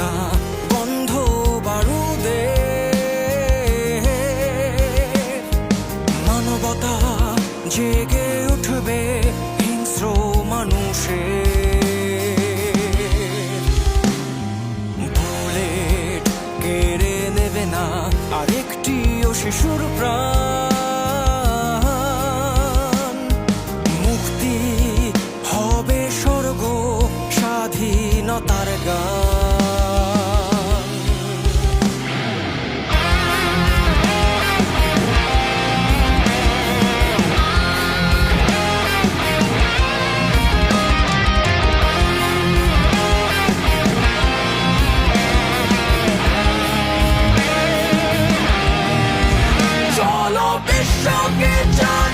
রবে বন্ধ বারুদে। মানবতা জেগে উঠবে হিংস্র মানুষে। নেবে না আরেকটিও শিশুর মুক্তি হবে স্বাধীনতার গান। Choking guitar.